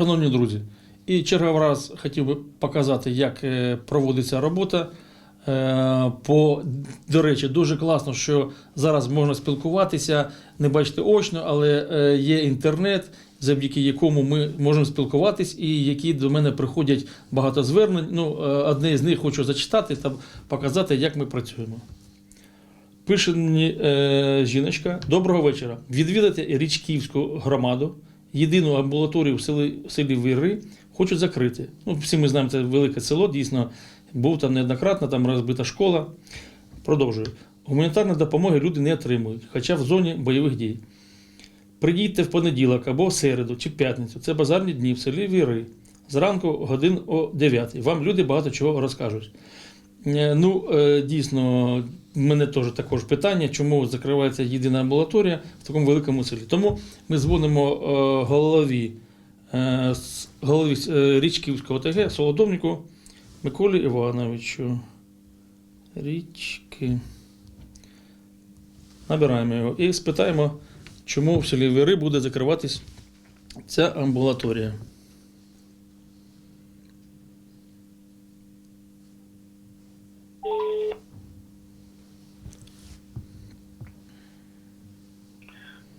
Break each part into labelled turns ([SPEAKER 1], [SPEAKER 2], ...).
[SPEAKER 1] Шановні друзі, і черговий раз хотів би показати, як е, проводиться робота. Е, По, до речі, дуже класно, що зараз можна спілкуватися, не бачити очно, але е, є інтернет, завдяки якому ми можемо спілкуватись, і які до мене приходять багато звернень. Ну, одне з них хочу зачитати та показати, як ми працюємо. Пише мені е, жіночка: Доброго вечора. Відвідати Річківську громаду, єдину амбулаторію в селі, в селі Вири хочуть закрити. Ну, всі ми знаємо, це велике село, дійсно, був там неоднократно, там розбита школа. Продовжую. Гуманітарної допомоги люди не отримують, хоча в зоні бойових дій. Придійте в понеділок або в середу чи в п'ятницю. Це базарні дні в селі Віри. Зранку годин о 9. Вам люди багато чого розкажуть. Е, Ну, е, дійсно, в мене теж також питання, чому закривається єдина амбулаторія в такому великому селі. Тому ми дзвонимо е, голові, е, голові е, Річківського ОТГ, Солодовнику Миколі Івановичу. Річки. Набираємо його і спитаємо, чому в селі Віри буде закриватись ця амбулаторія.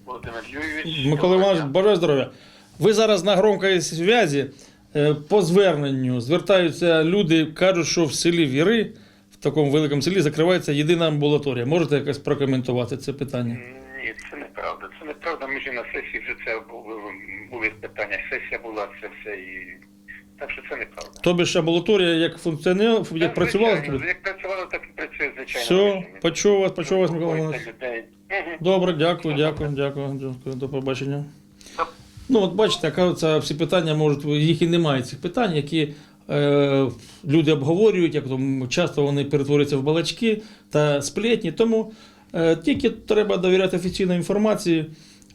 [SPEAKER 2] Володимир Юрійович.
[SPEAKER 1] Микола Іванович, бажаю здоров'я. Ви зараз на громкій зв'язі. Е, По зверненню звертаються люди, кажуть, що в селі Віри, в такому великому селі, закривається єдина амбулаторія. Можете якось прокоментувати це питання?
[SPEAKER 2] Ні, це неправда. Це неправда. Ми ж на сесії вже це були, були питання. Сесія була, це все і. Так що це неправда.
[SPEAKER 1] Тобі ж амбулаторія як функціонувала, як працювала?
[SPEAKER 2] Як працювала, так і працює, звичайно.
[SPEAKER 1] Все, почув вас, почув вас, Микола Іванович. Добре, дякую, дякую, дякую, дякую. До побачення. Ну, от бачите, оказується, всі питання можуть, їх і немає цих питань, які е, люди обговорюють, як там часто вони перетворюються в балачки та сплетні. Тому е, тільки треба довіряти офіційній інформації.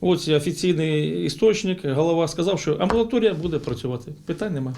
[SPEAKER 1] Ось офіційний істочник, голова сказав, що амбулаторія буде працювати. Питань немає.